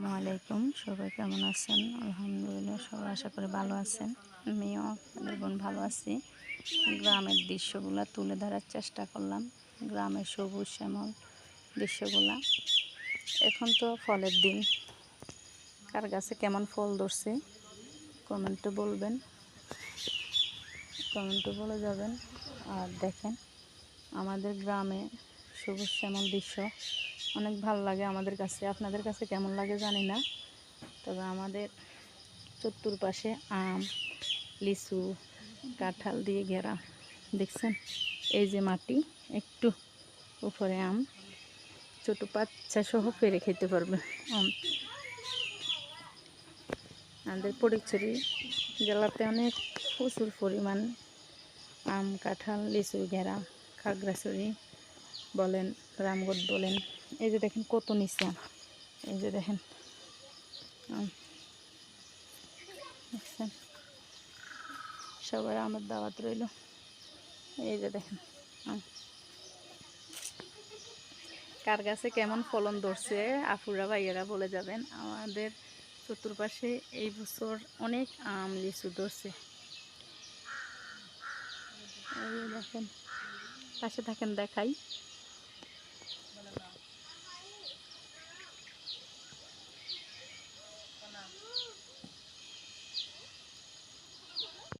আসসালামু আলাইকুম। সবাই কেমন আছেন? আলহামদুলিল্লাহ সবাই আশা করি ভালো আছেন। আমিও আপনাদের বোন ভালো আছি। গ্রামের দৃশ্যগুলো তুলে ধরার চেষ্টা করলাম। গ্রামের সবুজ শ্যামল দৃশ্যগুলা। এখন তো ফলের দিন। কার গাছে কেমন ফল ধরছে? কমেন্টে বলবেন। কমেন্টে বলে যাবেন। আর দেখেন, আমাদের গ্রামে সবুজ শ্যামল দৃশ্য। অনেক ভালো লাগে আমাদের কাছে। আপনাদের কাছে কেমন লাগে জানি না। তবে আমাদের চতুর্পাশে আম, লিচু, কাঁঠাল দিয়ে ঘেরা। দেখছেন? এই যে মাটি, একটু উপরে আম। ছোটো বাচ্চা সহ পেরে খেতে পারবে আম। আমাদের পরিচরি জেলাতে অনেক প্রচুর পরিমাণ আম, কাঁঠাল, লিচু, ঘেরা, খাগড়াছড়ি বলেন, রামগড় বলেন। এই যে দেখেন কত নিচে। এই যে দেখেন। সবার আমার দাওয়াত রইল। এই যে দেখেন। কার গাছে কেমন ফলন ধরছে আপুরা ভাইয়েরা বলে যাবেন। আমাদের চতুর্পাশে এই বছর অনেক আম, লিচু ধরছে। দেখেন। পাশে থাকেন, দেখাই।